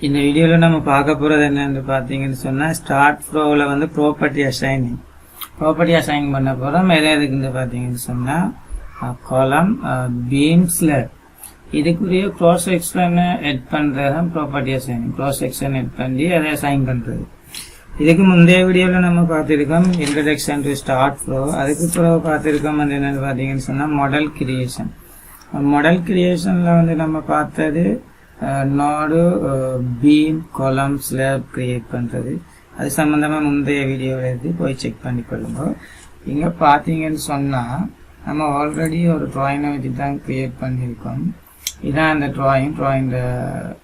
இந்த வீடியோவில் நம்ம பார்க்க போகிறது என்னன்னு பார்த்தீங்கன்னு சொன்னால் ஸ்டார்ட் ப்ரோவில் வந்து ப்ராப்பர்ட்டி அசைனிங் ப்ராப்பர்ட்டி அசைன் பண்ண போகிறோம் எதை எதுக்குன்னு பார்த்தீங்கன்னு சொன்னால் காலம் பீம்ஸில் இதுக்குரிய க்ராஸ் செக்ஷனை எட் பண்ணுறது தான் ப்ராப்பர்ட்டி அசைனிங் க்ராஸ் செக்ஷன் எட் பண்ணி அதை அசைன் பண்ணுறது இதுக்கு முந்தைய வீடியோவில் நம்ம பார்த்துருக்கோம் இன்ட்ரடக்ஷன் டு ஸ்டார்ட் ப்ரோ அதுக்கு பிறகு பார்த்துருக்கோம் வந்து என்னென்னு பார்த்தீங்கன்னு சொன்னால் மாடல் கிரியேஷன் மாடல் கிரியேஷனில் வந்து நம்ம பார்த்தது node beam column slab create பண்ணுறது அது சம்மந்தமாக முந்தைய வீடியோவில் இருந்து போய் செக் பண்ணி கொள்ளுங்க. இங்கே பார்த்தீங்கன்னு சொன்னால் நம்ம ஆல்ரெடி ஒரு ட்ராயிங்கை வச்சு தான் க்ரியேட் பண்ணியிருக்கோம். இதான் அந்த ட்ராயிங் ட்ராயிங்கில்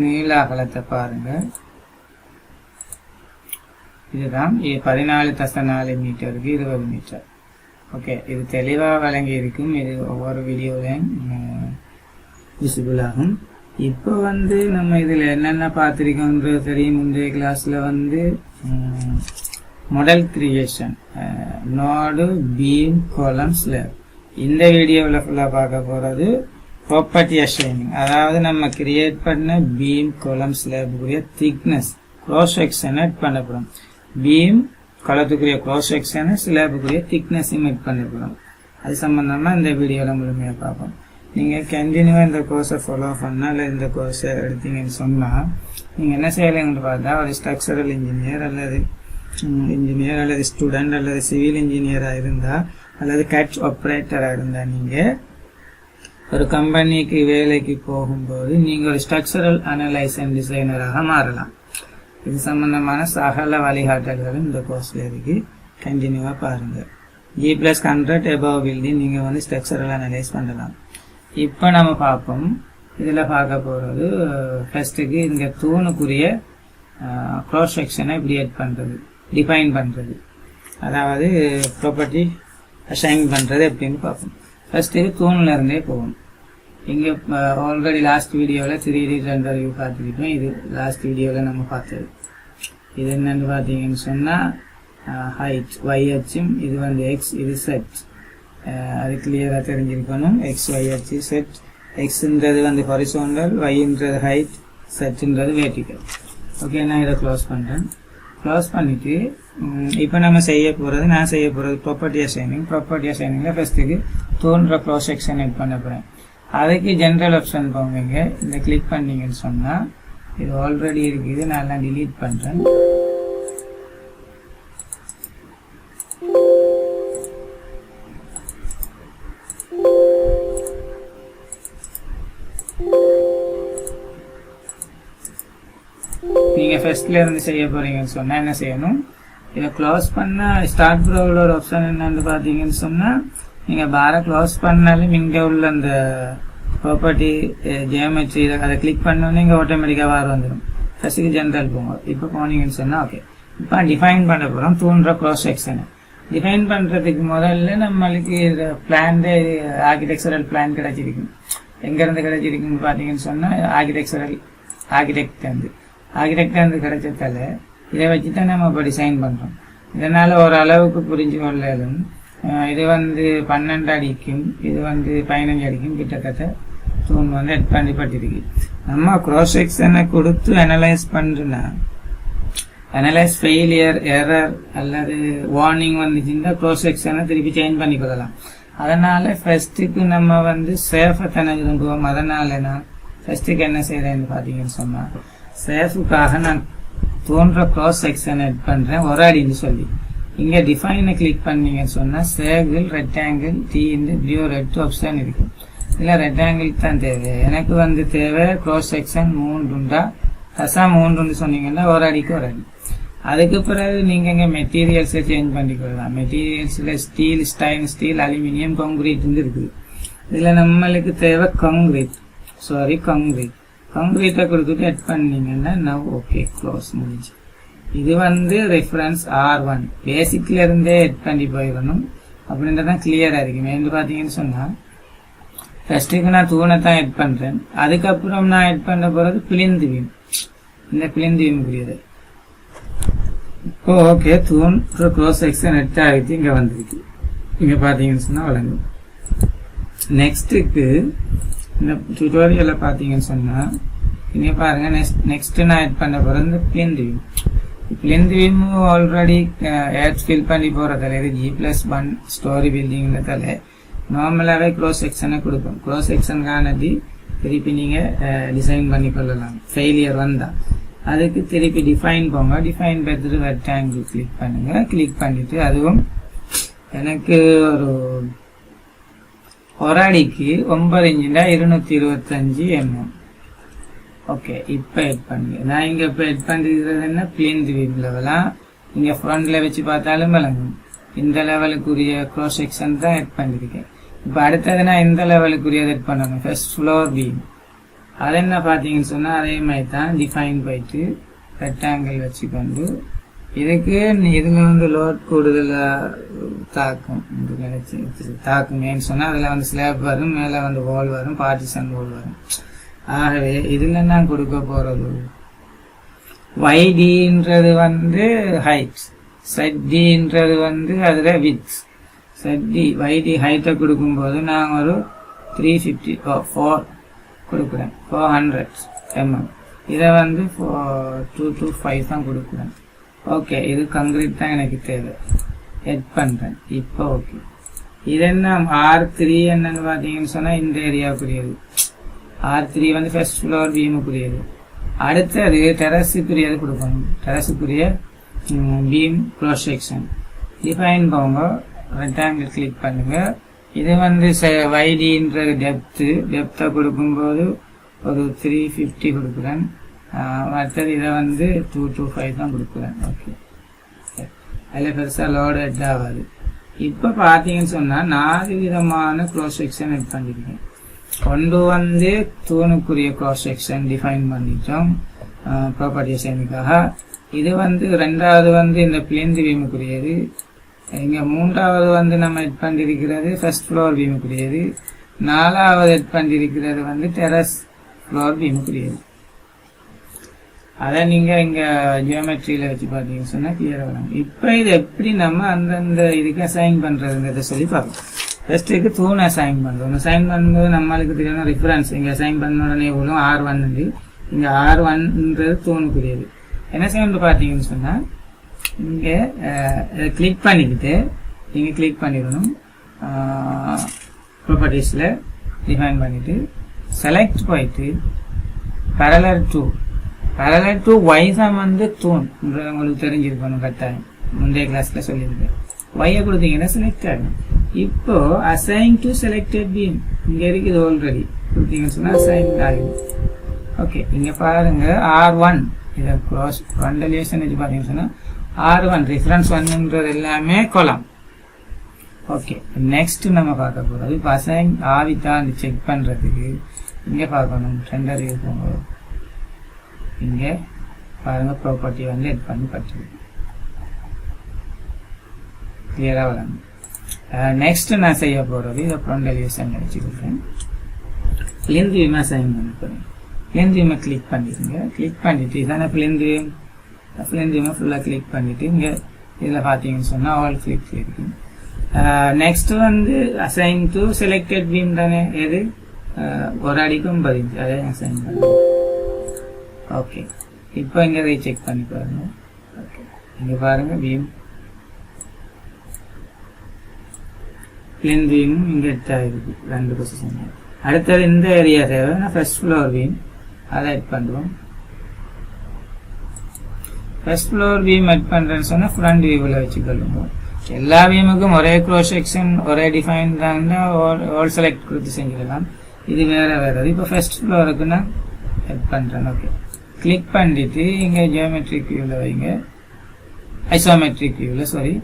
நீள அகலத்தை பாருங்கள் இதுதான். இது பதினாலு தச நாலு மீட்டருக்கு இருபது மீட்டர் ஓகே இது தெளிவாக வழங்கி இருக்கும் இது ஒவ்வொரு வீடியோலையும் விசிபிள் ஆகும். இப்போ வந்து நம்ம இதில் என்னென்ன பார்த்துருக்கோன்றது தெரியும். முந்தைய கிளாஸில் வந்து model creation node beam column slab இந்த வீடியோவில் ஃபுல்லாக பார்க்க போகிறது ப்ராப்பர்ட்டி அஷைனிங் அதாவது நம்ம கிரியேட் பண்ண பீம் கோலம் ஸ்லேபுக்குரிய திக்னஸ் க்ரோஸ் செக்ஷனை பண்ணப்படும். பீம் குளத்துக்குரிய க்ரோஸ் செக்ஷனை ஸ்லேபுக்குரிய திக்னஸையும் எட் பண்ணப்படும். அது சம்மந்தமாக இந்த வீடியோவில் முழுமையாக பார்ப்போம். நீங்கள் கண்டினியூவாக இந்த கோர்ஸை ஃபாலோ பண்ணால் இல்லை இந்த கோர்ஸை எடுத்தீங்கன்னு சொன்னால் நீங்கள் என்ன செய்யலைங்கன்னு பார்த்தா ஒரு ஸ்ட்ரக்சரல் இன்ஜினியர் அல்லது இன்ஜினியர் அல்லது ஸ்டூடெண்ட் அல்லது சிவில் இன்ஜினியராக இருந்தால் அல்லது கட்ச் ஆப்ரேட்டராக இருந்தால் நீங்கள் ஒரு கம்பெனிக்கு வேலைக்கு போகும்போது நீங்கள் ஒரு ஸ்ட்ரக்சரல் அனலைஸ் அண்ட் டிசைனராக மாறலாம். இது சம்பந்தமான சகல வழிகாட்டல்களும் இந்த கோர்ஸில் இருக்கு. கண்டினியூவாக பாருங்கள் G plus hundred above building நீங்கள் வந்து ஸ்ட்ரக்சரல் அனலைஸ் பண்ணலாம். இப்போ நம்ம பார்ப்போம். இதில் பார்க்க போகிறது ஃபஸ்ட்டுக்கு இங்கே தூணுக்குரிய க்ராஸ் செக்ஷனை இப்படி எட் பண்ணுறது டிஃபைன் பண்ணுறது அதாவது ப்ராப்பர்ட்டி அசைன் பண்ணுறது எப்படின்னு பார்ப்போம். ஃபஸ்ட்டுக்கு தூணில் இருந்தே போகும். இங்கே ஆல்ரெடி லாஸ்ட் வீடியோவில் த்ரீ டி ரெண்டர் வியூ பார்த்துக்கிட்டோம். இது லாஸ்ட் வீடியோவில் நம்ம பார்த்தது. இது என்னென்னு பார்த்தீங்கன்னு சொன்னால் ஹைட் ஒய் அச்சும் இது வந்து எக்ஸ் இது செட் அது கிளியராக தெரிஞ்சிருக்கணும். எக்ஸ் ஒய் அச்சு செட் எக்ஸ்ன்றது வந்து ஹொரிசோண்டல் ஒய்ன்றது ஹைட் செட்ன்றது வேர்டிக்கல் ஓகே நான் இதை க்ளோஸ் பண்ணுறேன் க்ளோஸ் பண்ணிவிட்டு இப்போ நம்ம செய்ய போகிறது நான் செய்ய போகிறது ப்ராப்பர்ட்டி அசைனிங் ப்ராப்பர்ட்டி அசைனிங்கில் ஃபஸ்ட்டுக்கு தோன்ற க்ளோஸ் செக்ஷன் எட் பண்ண போகிறேன் அதுக்கு ஜென்ரல் ஆப்ஷன் போவீங்க இந்த கிளிக் பண்ணீங்கன்னு சொன்னால் இது ஆல்ரெடி இருக்குது. நான் எல்லாம் டிலீட் பண்ணுறேன் இருந்து செய்ய போகிறீங்கன்னு சொன்னால் என்ன செய்யணும்? இதை க்ளோஸ் பண்ணால் ஸ்டார்ட் ப்ரோவில் ஒரு ஆப்ஷன் என்னன்னு பார்த்தீங்கன்னு சொன்னால் நீங்கள் பாரை க்ளோஸ் பண்ணாலும் இங்கே உள்ள அந்த ப்ராப்பர்ட்டி ஜியோமெட்ரி அதை கிளிக் பண்ணோன்னே இங்கே ஆட்டோமேட்டிக்காக வார வந்துடும் ஃபஸ்ட்டுக்கு ஜென்ரல் போங்க. இப்போ போனீங்கன்னு சொன்னால் ஓகே இப்போ டிஃபைன் பண்ண போகிறோம் தூண்டுற க்ளோஸ் செக்ஷனை டிஃபைன் பண்ணுறதுக்கு முதல்ல நம்மளுக்கு இது பிளான் ஆர்கிடெக்சரல் பிளான் கிடச்சிருக்கும். எங்கேருந்து கிடச்சிருக்குன்னு பார்த்தீங்கன்னு சொன்னால் ஆர்கிடெக்சரல் ஆர்கிடெக்ட் வந்து. ஆர்கிடெக்ட் கிடைச்சதால இதை வச்சு தான் நம்ம இப்போ டிசைன் பண்ணுறோம் இதனால் ஓரளவுக்கு புரிஞ்சு கொள்ளலும் இது வந்து பன்னெண்டு அடிக்கும் இது வந்து பதினஞ்சு அடிக்கும் கிட்டத்தட்ட தூண் வந்து எட் பண்ணப்பட்டிருக்கு நம்ம க்ராஸ் செக்ஷனை கொடுத்து அனலைஸ் பண்ணுறோன்னா அனலைஸ் ஃபெயிலியர் எரர் அல்லது வார்னிங் வந்துச்சுன்னா க்ராஸ் செக்ஷனை திருப்பி சேஞ்ச் பண்ணிக்கொள்ளலாம் அதனால் ஃபஸ்ட்டுக்கு நம்ம வந்து சேஃபை தானே விரும்புவோம் அதனால நான் ஃபஸ்ட்டுக்கு என்ன செய்கிறேன்னு பார்த்தீங்கன்னு சொன்னால் சேஃபுக்காக நான் தோன்ற க்ராஸ் செக்ஷன் எட் பண்ணுறேன் ஒரு அடின்னு சொல்லி. இங்கே டிஃபைனை கிளிக் பண்ணீங்கன்னு சொன்னால் சேகிள் ரெக்டாங்கிள் டி இந்த இப்படியோ ரெட் ஆப்ஷன் இருக்கும் இல்லை ரெக்டாங்கிள் தான் தேவை. எனக்கு வந்து தேவை க்ராஸ் செக்ஷன் மூன்றுண்டா? கசா மூன்றுன்னு சொன்னீங்கன்னா ஒரு அடிக்கு ஒரு அடி. அதுக்கு பிறகு நீங்கள் இங்கே மெட்டீரியல்ஸை சேஞ்ச் பண்ணிக்கொள்ளலாம். மெட்டீரியல்ஸில் ஸ்டீல் ஸ்டைன் ஸ்டீல் அலுமினியம் காங்கிரீட்னு இருக்குது. இதில் நம்மளுக்கு தேவை காங்கிரீட் சாரி காங்கிரீட் கம்ப்ளீட்டாக கொடுத்துட்டு எட் பண்ணீங்கன்னா நான் ஓகே க்ளோஸ் முடிஞ்சு. இது வந்து ரெஃபரன்ஸ் ஆர் ஒன் பேசிக்ல இருந்தே எட் பண்ணி போயிடணும். அப்படின்றதான் கிளியராக இருக்கும் என்று பார்த்தீங்கன்னு சொன்னால் ஃபஸ்ட்டுக்கு நான் தூணை தான் எட் பண்ணுறேன் அதுக்கப்புறம் நான் எட் பண்ண போகிறது பிளிந்து வீம் இந்த பிளிந்து புரியுது? இப்போ ஓகே தூண் க்ளோஸ் செக்ஷன் எட் ஆகிட்டு இங்கே வந்திருக்கு. இங்கே பார்த்தீங்கன்னு சொன்னால் வழங்கும். நெக்ஸ்ட்டுக்கு இந்த டியூட்டோரியலில் பார்த்தீங்கன்னு சொன்னால் இங்கே பாருங்கள் நெக்ஸ்ட் நெக்ஸ்ட்டு நான் ஆட் பண்ண போகிறது இந்த plan view plan view already add fill பண்ணி போகிறதால இது ஜி ப்ளஸ் ஒன் ஸ்டோரி பில்டிங்கிறதால நார்மலாகவே க்ளோஸ் செக்ஷனை கொடுக்கும். க்ளோஸ் செக்ஷனுக்கானது திருப்பி நீங்கள் டிசைன் பண்ணி கொள்ளலாம். ஃபெயிலியர் வந்தால் அதுக்கு திருப்பி டிஃபைன் போங்க. டிஃபைன் பார்த்துட்டு ரெக்டாங்கிள் கிளிக் பண்ணுங்கள் கிளிக் பண்ணிவிட்டு அதுவும் எனக்கு ஒரு ஒரு அடிக்கு ஒன்பது இன்ச்சுனா இருநூத்தி இருபத்தஞ்சு எம்எம் ஓகே இப்போ எட் பண்ணுங்க நான் இங்கே இப்போ எட் பண்ணிருக்கிறது என்ன பிளேன் வியூ லெவலாம் இங்கே ஃப்ரண்ட்ல வச்சு பார்த்தாலும் விளங்கும் இந்த லெவலுக்குரிய க்ரோஸ் செக்ஷன் தான் எட் பண்ணியிருக்கேன் இப்போ அடுத்தது நான் இந்த லெவலுக்குரிய எட் பண்ணணும் ஃபர்ஸ்ட் ஃப்ளோர் பீம் அது என்ன பார்த்தீங்கன்னு சொன்னால் அதே மாதிரி தான் டிஃபைன் போயிட்டு ரெக்டாங்கிள் வச்சுக்கொண்டு இதுக்கு இதில் வந்து லோட் கூடுதலாக தாக்கும் இது நினைச்சு சொன்னால் அதில் வந்து ஸ்லாப் வரும் மேலே வந்து வால் வரும் பார்ட்டிஷன் வால் வரும். ஆகவே இதில் நான் கொடுக்க போகிறது வைடின்றது வந்து ஹைட் சட்டின்றது வந்து அதில் வித் சட்டி வைடி ஹைட்டை கொடுக்கும்போது நான் ஒரு த்ரீ ஃபிஃப்டி ஃபோர் கொடுக்குறேன். ஃபோர் ஹண்ட்ரட் எம்எம் இதை வந்து ஃபோ டூ டூ ஃபைவ் தான் கொடுக்குறேன். ஓகே இது கங்க்ரீட் தான் எனக்கு தேவை. எட் பண்ணுறேன் இப்போ ஓகே இது என்ன? ஆர் த்ரீ என்னன்னு பார்த்தீங்கன்னு சொன்னால் இந்த ஏரியாவுக்குரியது ஆர் த்ரீ வந்து ஃபர்ஸ்ட் ஃப்ளோர் பீமுக்குரியது அடுத்தது டெரஸுக்குரியது கொடுக்கணும். டெரஸுக்குரிய பீம் க்ளோஸ் செக்ஷன் டிஃபைன் போங்க ரெக்டாங்கிள் கிளிக் பண்ணுங்கள் இது வந்து வைடின்ற டெப்த்து டெப்த்தை கொடுக்கும்போது ஒரு த்ரீ ஃபிஃப்டி கொடுக்குறேன். மற்றது இதை வந்து டூ டூ ஃபைவ் தான் கொடுக்குறேன். ஓகே அதில் பெருசாக லோடு ஹெட் ஆகாது. இப்போ பார்த்தீங்கன்னு சொன்னால் நாலு விதமான க்ளோஸ் செக்ஷன் ஹெட் பண்ணியிருக்கேன் கொண்டு வந்து தூணுக்குரிய க்ராஸ் செக்ஷன் டிஃபைன் பண்ணிட்டோம். ப்ராப்பர்ட்டி டிசைனுக்காக இது வந்து ரெண்டாவது வந்து இந்த பிளேந்து வீமுக்குரியது இங்கே மூன்றாவது வந்து நம்ம எட் பண்ணியிருக்கிறது ஃபர்ஸ்ட் ஃப்ளோர் வீமுக்குரியது நாலாவது எட் பண்ணியிருக்கிறது வந்து டெரஸ் ஃப்ளோர் வீமுக்குரியது அதை நீங்கள் இங்கே ஜியோமெட்ரியில் வச்சு பார்த்தீங்கன்னு சொன்னால் கிளியராக வரும். இப்போ இது எப்படி நம்ம அந்தந்த இதுக்கு அசைன் பண்ணுறதுங்கிறத சொல்லி பார்க்கலாம் ஃபஸ்ட்டுக்கு தூண் அசைன் பண்ணுறோம் அசைன் பண்ணும்போது நம்மளுக்கு தெரியாத ரெஃபரன்ஸ் இங்கே அசைன் பண்ண உடனே எவ்வளோ ஆர் ஒன் இங்கே ஆர் ஒன்ன்றது தூணுக்குரியது என்ன செய்யணும் பார்த்தீங்கன்னு சொன்னால் இங்கே கிளிக் பண்ணிக்கிட்டு நீங்கள் கிளிக் பண்ணிடணும். ப்ராப்பர்ட்டிஸில் டிஃபைன் பண்ணிவிட்டு செலக்ட் போயிட்டு பேரலர் டூ பேரலர் டூ ஒய்ஸாக வந்து தூண். உங்களுக்கு தெரிஞ்சிருக்கணும் கட்டாயம். முந்தைய கிளாஸில் சொல்லியிருக்கேன். ஒய்யை கொடுத்தீங்கன்னா செலக்ட் ஆகும் இப்போ அசைன் டு செலக்டட் பீம் இங்கே இருக்குது ஆல்ரெடி கொடுத்தீங்கன்னு சொன்னால் அசைன் ஆகும் ஓகே இங்கே பாருங்க ஆர் ஒன் இதை க்ளோஸ் கண்டலியேஷன் வச்சு பார்த்தீங்கன்னு சொன்னால் ஆர் ஒன் ரெஃபரன்ஸ் ஒன்னுன்றது எல்லாமே கொலாம் ஓகே நெக்ஸ்ட் நம்ம பார்க்க போகிறோம் இப்போ அசைன் ஆவித்தான்னு செக் பண்ணுறதுக்கு இங்கே பார்க்கணும் டெண்டர் போங்க இங்கே பாருங்க ப்ராப்பர்ட்டி வந்து எட் பண்ணி பட்டுருக்கு கிளியராக வராங்க. நெக்ஸ்ட் நான் செய்ய போகிறது இதை அப்புறம் டெலிவிஷன் கொடுக்குறேன். பிளிந்து விமா சைன் பண்ண போகிறேன் பிளிந்து விமா கிளிக் பண்ணிடுங்க. கிளிக் பண்ணிவிட்டு இதான பிளிந்து பிளிந்து விமா ஃபுல்லாக கிளிக் பண்ணிவிட்டு இங்கே இதில் பார்த்தீங்கன்னு சொன்னால் ஆல் கிளிக் இருக்கு. நெக்ஸ்ட் வந்து அசைன் டு செலக்டட் பீம் தானே? எது? ஒரு அடிக்கும் பதிஞ்சு அதே அசைன் பண்ணுறேன் ஓகே இப்போ இங்கே இதை செக் பண்ணி பாருங்கள் ஓகே இங்கே பாருங்கள் பீம் பிளேன் பீமும் இங்கே எட் ஆகிருக்கு ரெண்டு பொசிஷன் அடுத்தது இந்த ஏரியா தேவைன்னா ஃபர்ஸ்ட் ஃப்ளோர் பீம் அதை எட் பண்ணுவோம் ஃபர்ஸ்ட் ஃப்ளோர் பீம் எட் பண்ணுறேன்னு சொன்னால் ஃப்ரண்ட் வியூவில் வச்சுக்கொள்ளுங்க எல்லா பீமுக்கும் ஒரே க்ரோஸ் செக்ஷன் ஒரே டிஃபைன் தாங்கன்னா ஆல் செலக்ட் கொடுத்து செஞ்சிடலாம். இது வேறு வேறு. இப்போ ஃபர்ஸ்ட் ஃப்ளோருக்குன்னா நான் பண்ணுறேன் ஓகே கிளிக் பண்ணிட்டு இங்கே ஜியோமெட்ரிக் வியூவில் வைங்க. ஐசோமெட்ரிக் வியூவில் சாரி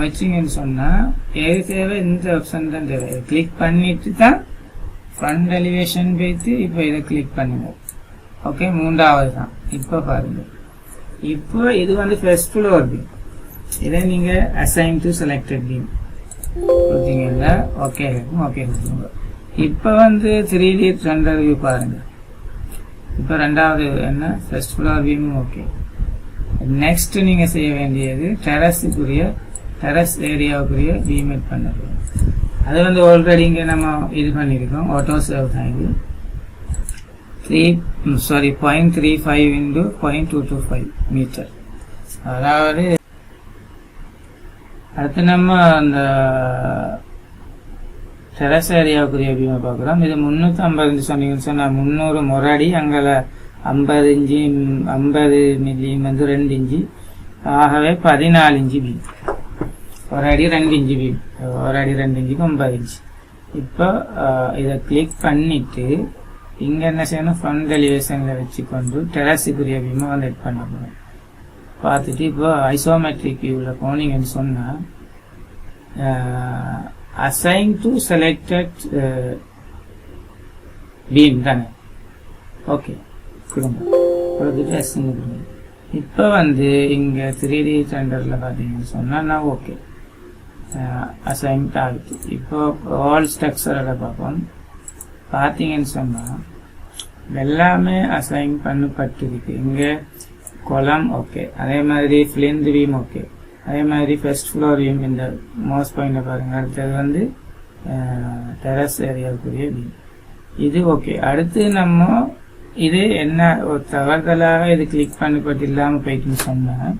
வச்சிங்கன்னு சொன்னால் எது தேவை இந்த ஆப்ஷன் தான் தேவை. கிளிக் பண்ணிட்டு தான் ஃப்ரண்ட் எலிவேஷன் போய்த்து இப்போ இதை கிளிக் பண்ணுங்க. ஓகே மூன்றாவது தான். இப்போ பாருங்கள் இப்போ இது வந்து ஃபர்ஸ்ட் ஃப்ளோர் பீம் இதை நீங்கள் அசைன் டு செலக்டட் பீம் கொடுத்தீங்கன்னா ஓகே இருக்கும் ஓகே இப்போ வந்து த்ரீ டி ரெண்டர் வியூ பாருங்கள் இப்போ ரெண்டாவது என்ன? ஃபர்ஸ்ட் ஃப்ளோர் ஓகே நெக்ஸ்ட் நீங்கள் செய்ய வேண்டியது டெரஸுக்குரிய டெரஸ் ஏரியாவுக்குரிய விமேட் பண்ணது. அது வந்து ஆல்ரெடி இங்கே நம்ம இது பண்ணியிருக்கோம் ஆட்டோ சேவ் தாங்கி three sorry point three five into point two two five metre அதாவது அடுத்து நம்ம அந்த டெரஸ் ஏரியாவுக்குரிய பார்க்குறோம். இது முந்நூற்றி ஐம்பது சொன்னீங்கன்னு சொன்னால் முந்நூறு முரடி அங்கே ஐம்பது இஞ்சி ஐம்பது மில்லி வந்து ரெண்டு இஞ்சி. ஆகவே பதினாலு இஞ்சி பீம். ஒரு அடி ரெண்டு இஞ்சி பீம். ஒரு அடி ரெண்டு இஞ்சிக்கு ஒன்பது இன்ச்சு இப்போ இதை கிளிக் பண்ணிட்டு இங்கே என்ன செய்யணும்? ஃப்ரண்ட் எலிவேஷனில் வச்சுக்கொண்டு டெரஸுக்குரிய பீமை வந்து எட் பண்ண போகிறோம் பார்த்துட்டு இப்போ ஐசோமெட்ரிக் வியூவில் போனீங்கன்னு சொன்னால் அசைன் டு செலக்டட் பீம் தானே ஓகே கொடுங்க கொடுத்துட்டு கொடுங்க இப்போ வந்து இங்கே த்ரீ டி சென்டரில் பார்த்தீங்கன்னு சொன்னால் ஓகே அசைன் ஆகுது இப்போ ஆல் ஸ்ட்ரக்சரில் பார்ப்போம். பார்த்தீங்கன்னு சொன்னால் எல்லாமே அசைன் பண்ணப்பட்டிருக்கு. இங்கே குளம் ஓகே அதே மாதிரி ஃபிலிந்து வீம் ஓகே அதே மாதிரி ஃபர்ஸ்ட் ஃப்ளோர் இந்த மோஸ்ட் பாயிண்ட பாருங்கள் அடுத்தது வந்து டெரஸ் ஏரியாவுக்குரிய வீம் இது ஓகே அடுத்து நம்ம இது என்ன ஒரு தவறுதலாக இது கிளிக் பண்ணப்பட்டு இல்லாமல் போயிட்டுன்னு சொன்னேன்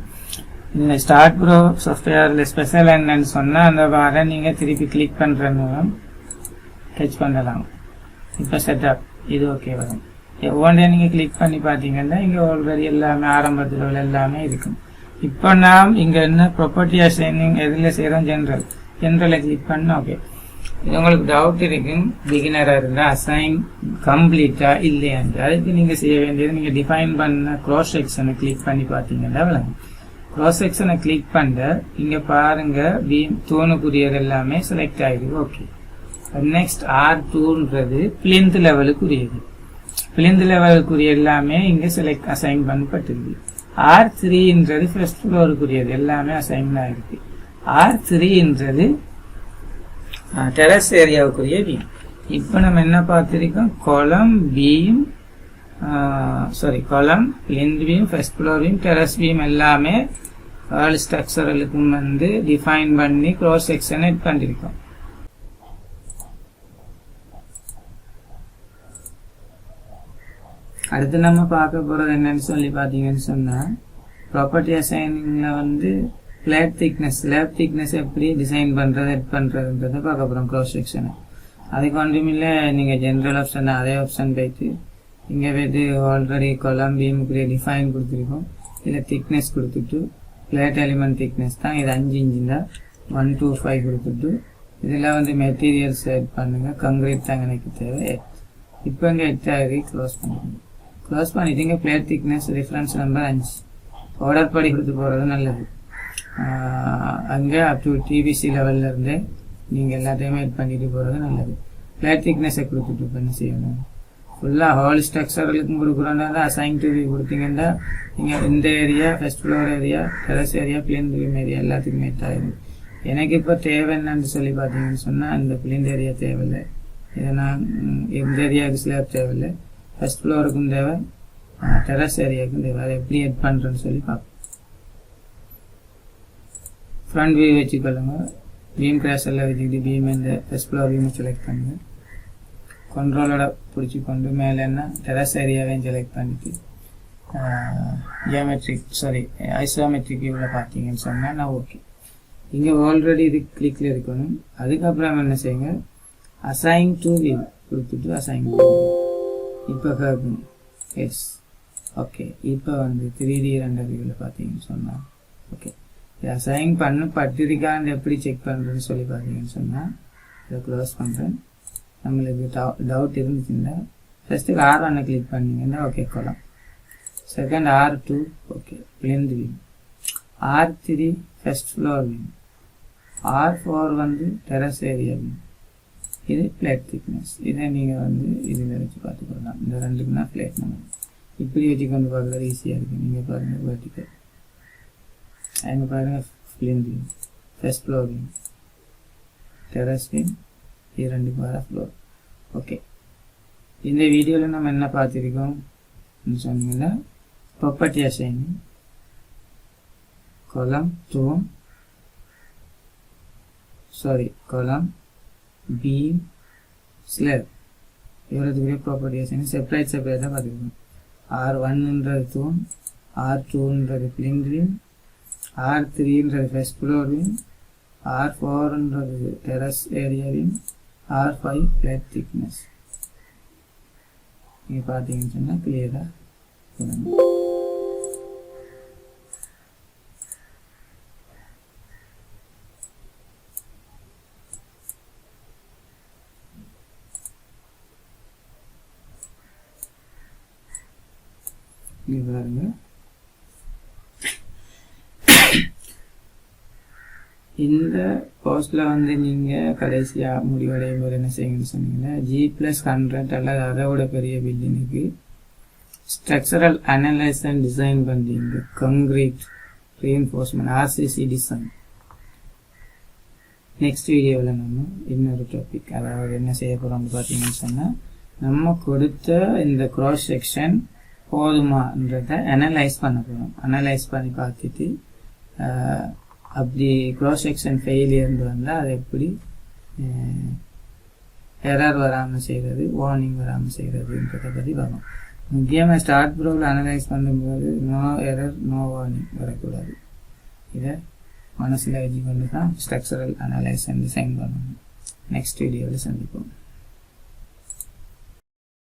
இந்த ஸ்டார்ட் ப்ரோ சாஃப்ட்வேரில் ஸ்பெஷல் என்னன்னு சொன்னால் அந்த வாரம் நீங்கள் திருப்பி கிளிக் பண்ணுற மூலம் டச் பண்ணலாம். இப்போ செட்டப் இது ஓகே வரும். ஒவ்வொன்றே நீங்கள் கிளிக் பண்ணி பார்த்தீங்கன்னா இங்கே ஆல்ரெடி எல்லாமே ஆரம்பத்தில் உள்ள எல்லாமே இருக்கும். இப்போ நாம் இங்கே என்ன ப்ராப்பர்ட்டி அசைனிங் எதில் செய்கிறோம் ஜென்ரல் ஜென்ரலில் கிளிக் பண்ண ஓகே இது உங்களுக்கு டவுட் இருக்கும். பிகினராக இருந்தால் அசைன் கம்ப்ளீட்டாக இல்லையாண்டு அதுக்கு நீங்கள் செய்ய வேண்டியது நீங்கள் டிஃபைன் பண்ண க்ராஸ் செக்ஷனை கிளிக் பண்ணி பார்த்தீங்கன்னா விளங்கும். க்ராஸ் செக்ஷனை கிளிக் பண்ண இங்கே பாருங்க பீம் தூணுக்குரியது எல்லாமே செலக்ட் ஆகிடுது ஓகே நெக்ஸ்ட் ஆர் டூன்றது பிளிந்த் லெவலுக்குரியது பிளிந்த் லெவலுக்குரிய எல்லாமே இங்கே செலக்ட் அசைன் பண்ணப்பட்டிருக்கு. ஆர் த்ரீன்றது ஃபர்ஸ்ட் ஃப்ளோருக்குரியது எல்லாமே அசைன்மெண்ட் ஆகிருக்கு ஆர் த்ரீன்றது டெரஸ் ஏரியாவுக்குரிய பீம் இப்போ நம்ம என்ன பார்த்துருக்கோம்? Column beam sorry column plinth beam first floor beam terrace beam எல்லாமே ஆல் ஸ்ட்ரக்சரலுக்கும் வந்து டிஃபைன் பண்ணி க்ரோஸ் செக்ஷன் இது பண்ணியிருக்கோம் அடுத்து நம்ம பார்க்க போகிறது என்னன்னு சொல்லி பார்த்தீங்கன்னு சொன்னால் ப்ராப்பர்ட்டி அசைனிங்கில் வந்து பிளேட் திக்னஸ் லேப் திக்னஸ் எப்படி டிசைன் பண்ணுறது எட் பண்றதுன்றதை பார்க்க போகிறோம் க்ளோஸ் செக்ஷனை அதுக்கு ஒன்றுமில்ல நீங்கள் ஜென்ரல் ஆப்ஷன் அதே ஆப்ஷன் போயிட்டு இங்கே போயிட்டு ஆல்ரெடி கொலம் பீமுக்குரிய டிஃபைன் கொடுத்துருக்கோம். இல்லை திக்னஸ் கொடுத்துட்டு பிளேட் எலிமெண்ட் திக்னஸ் தான் இது அஞ்சு இன்ச்சு தான் ஒன் டூ ஃபைவ் கொடுத்துட்டு இதில் வந்து மெட்டீரியல்ஸ் ஆட் பண்ணுங்க கங்க்ரீட் தான் எனக்கு தேவை இப்போ இங்கே எட் ஆகி க்ளோஸ் பண்ணுங்க க்ளோஸ் பண்ணிட்டு பிளேட் திக்னஸ் ரெஃபரன்ஸ் நம்பர் அஞ்சு ஆர்டர் படி கொடுத்து போகிறது நல்லது அங்கே அப் டு டிபிசி லெவல்லேருந்தே நீங்கள் எல்லாத்தையுமே இது பண்ணிட்டு போகிறது நல்லது பிளேட் திக்னஸை கொடுத்துட்டு இப்போ என்ன செய்யணும் ஃபுல்லாக ஹால் ஸ்ட்ரக்சர்களுக்கும் கொடுக்குறோன்னா அசைன் டிவி கொடுத்தீங்கன்னா நீங்கள் இந்த area first floor area terrace area plinth room area எல்லாத்துக்குமே ஆயிடும் எனக்கு இப்போ தேவை என்னன்னு சொல்லி பார்த்தீங்கன்னு சொன்னால் இந்த பிளின் ஏரியா தேவையில்லை இதை நான் இந்த ஏரியாவுக்கு ஸ்லேப் தேவையில்லை ஃபஸ்ட் ஃப்ளோருக்கும் தேவை. டெரஸ் ஏரியாவுக்கும் தேவை. அதை எப்படி எட் பண்ணுறேன்னு சொல்லி பார்ப்போம் ஃப்ரண்ட் வியூ வச்சுக்கொள்ளுங்க. பீம் கிராஸ் எல்லாம் வச்சுக்கிட்டு பீம் இந்த ஃபஸ்ட் ஃப்ளோர் வியூமை செலக்ட் பண்ணுங்கள் கண்ட்ரோலோட பிடிச்சி கொண்டு மேலே என்ன? டெரஸ் ஏரியாவையும் செலக்ட் பண்ணிட்டு ஜியோமெட்ரிக் சாரி ஐசோமெட்ரிக் வியூவில் பார்த்தீங்கன்னு சொன்னால் நான் ஓகே இங்கே ஆல்ரெடி இது கிளிக்கில் இருக்கணும். அதுக்கப்புறம் என்ன செய்யுங்க? அசைன் டூ வியூ கொடுத்துட்டு அசைன் இப்போ எஸ் ஓகே இப்போ வந்து த்ரீ டி ரெண்டர் வியூவில் பார்த்தீங்கன்னு சொன்னால் ஓகே அசைன் பண்ண பட்டிருக்கான்னு எப்படி செக் பண்ணுறதுன்னு சொல்லி பார்த்தீங்கன்னு சொன்னால் இதை க்ளோஸ் பண்ணுறேன் நம்மளுக்கு டவுட் இருந்துச்சுன்னா ஃபஸ்ட்டு ஆர் ஒன்று கிளிக் பண்ணீங்கன்னா okay column second R two okay plinth view R three first floor view R four வந்து டெரஸ் ஏரியா வியூ இது பிளேட் திக்னஸ் இதை நீங்கள் வந்து இதில் வச்சு பார்த்துக்கலாம் இந்த ரெண்டுக்கு தான் பிளேட் நம்பர் இப்படி வச்சு கொண்டு பார்க்குறது ஈஸியாக இருக்குது நீங்கள் பாருங்கள் வெர்டிக்கல் அங்கே பாருங்கள் film first flooring floor terrace இது ரெண்டு பாரா ஃப்ளோர் ஓகே இந்த வீடியோவில் நம்ம என்ன பார்த்துருக்கோம்? சொன்னீங்கன்னா property assigning column tone sorry column beam slab. இவ்வளோத்துக்குரிய ப்ராப்பர்ட்டிஸ் செப்பரேட் செப்பரேட்டாக பார்த்துக்கணும் ஆர் ஒன்ன்றது தூண் ஆர் டூன்றது பிளிங்க்ரின் ஆர் த்ரீன்றது first floor beam R ஃபோர்ன்றது terrace area beam R five plate thickness நீங்கள் பார்த்தீங்கன்னு சொன்னால் கிளியராக சொல்லணும் இங்க பாருங்க இந்த போஸ்ட்ல வந்து நீங்க கடைசியா முடிவடையும் போது என்ன செய்யுங்கன்னு சொன்னீங்கன்னா ஜி பிளஸ் ஹண்ட்ரட் அல்லது அதை விட பெரிய பில்டிங்க்கு ஸ்ட்ரக்சரல் அனலைஸ் அண்ட் டிசைன் பண்றீங்க. Concrete reinforcement RCC design next வீடியோவில் நம்ம இன்னொரு டாபிக் அதாவது என்ன செய்ய போகிறோம்னு பார்த்தீங்கன்னு சொன்னால் நம்ம கொடுத்த இந்த க்ராஸ் செக்ஷன் போதுமான்றத அனலைஸ் பண்ண போகிறோம் அனலைஸ் பண்ணி பார்த்துட்டு அப்படி க்ளோஸ் செக்ஷன் ஃபெயிலியர்னு வந்தால் அதை எப்படி எரர் வராமல் செய்கிறது வார்னிங் வராமல் செய்கிறதுன்றதை பற்றி வரும் முக்கியமாக ஸ்டார்ட் ப்ரோவில் அனலைஸ் பண்ணும்போது நோ எரர் நோ வார்னிங் வரக்கூடாது. இதை மனசில் வச்சுக்கொண்டு தான் ஸ்ட்ரக்சரல் அனலைஸ் அண்ட் டிசைன் பண்ணணும். நெக்ஸ்ட் வீடியோவில் சந்திப்போம்.